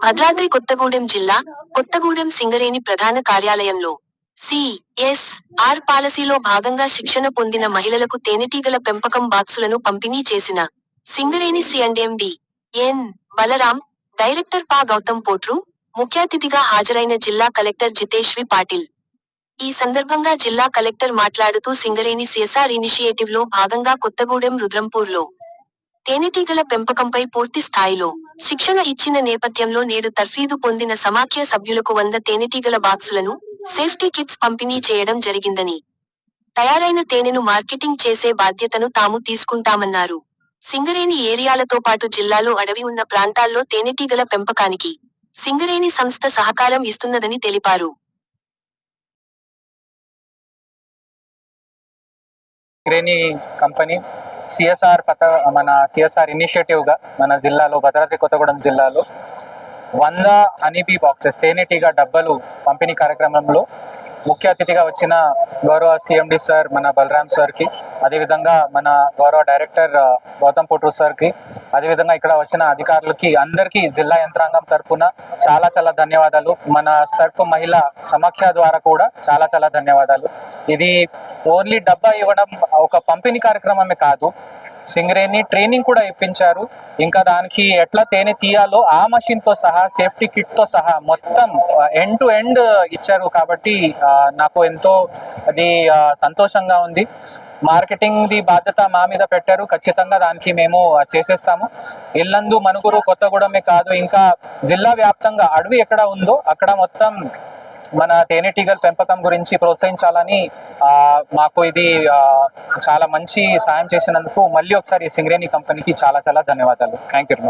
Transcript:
భద్రాద్రి కొత్తగూడెం జిల్లా కొత్తగూడెం సింగరేణి ప్రధాన కార్యాలయంలో సి ఎస్ ఆర్ పాలసీలో భాగంగా శిక్షణ పొందిన మహిళలకు తేనెటీగల పెంపకం బాక్సులను పంపిణీ చేసిన Singareni CMD N Balaram director పా గౌతమ్ పోట్రు ముఖ్య అతిథిగా హాజరైన జిల్లా కలెక్టర్ జితేష్వి పాటిల్. ఈ సందర్భంగా జిల్లా కలెక్టర్ మాట్లాడుతూ సింగరేణి సిఎస్ఆర్ ఇనిషియేటివ్లో భాగంగా కొత్తగూడెం రుద్రంపూర్లో తేనెటీగల పెంపకంపై పూర్తి స్థాయిలో శిక్షణ ఇచ్చిన నేపథ్యంలో నేడు తర్ఫీదు పొందిన సమాఖ్య సభ్యులకు వంద తేనెటీగల బాక్సులను సేఫ్టీ కిట్స్ పంపిణీ చేయడం జరిగిందని తయారైన తేనెను మార్కెటింగ్ చేసే బాధ్యతను తాము తీసుకుంటామన్నారు. సింగరేణి ఏరియాలతో పాటు జిల్లాలో అడవి ఉన్న ప్రాంతాల్లో తేనెటీగల పెంపకానికి సింగరేణి సంస్థ సహకారం ఇస్తున్నదని తెలిపారు. సింగరేణి కంపెనీ సిఎస్ఆర్ పత మన సిఎస్ఆర్ ఇనిషియేటివ్గా మన జిల్లాలో భద్రాద్రి కొత్తగూడెం జిల్లాలో వంద హనీబీ బాక్సెస్ తేనెటీగ డబ్బలు పంపిణీ కార్యక్రమంలో ముఖ్య అతిథిగా వచ్చిన గౌరవ సిఎండి సార్ మన బలరాం సార్కి అదేవిధంగా మన గౌరవ డైరెక్టర్ గౌతమ్ పుట్రు సార్కి అదేవిధంగా ఇక్కడ వచ్చిన అధికారులకి అందరికీ జిల్లా యంత్రాంగం తరపున చాలా చాలా ధన్యవాదాలు. మన సర్ప్ మహిళ సమాఖ్య ద్వారా కూడా చాలా చాలా ధన్యవాదాలు. ఇది ఓన్లీ డబ్బా ఇవ్వడం ఒక పంపిణీ కార్యక్రమమే కాదు సింగరేణి ట్రైనింగ్ కూడా ఇప్పించారు. ఇంకా దానికి ఎట్లా తేనె తీయాలో ఆ మషిన్తో సహా సేఫ్టీ కిట్తో సహా మొత్తం ఎండ్ టు ఎండ్ ఇచ్చారు కాబట్టి నాకు ఎంతో అది సంతోషంగా ఉంది. మార్కెటింగ్ ది బాధ్యత మా మీద పెట్టారు. ఖచ్చితంగా దానికి మేము చేసేస్తాము. ఇల్లందు మనుగురు కొత్తగూడమే కాదు ఇంకా జిల్లా వ్యాప్తంగా అడవి ఎక్కడ ఉందో అక్కడ మొత్తం మన తేనెటీగల పెంపకం గురించి ప్రోత్సహించాలని మాకు ఇది ఆ, చాలా మంచి సాయం చేసినందుకు మళ్ళీ ఒకసారి సింగరేణి కంపెనీకి చాలా చాలా ధన్యవాదాలు. Thank you.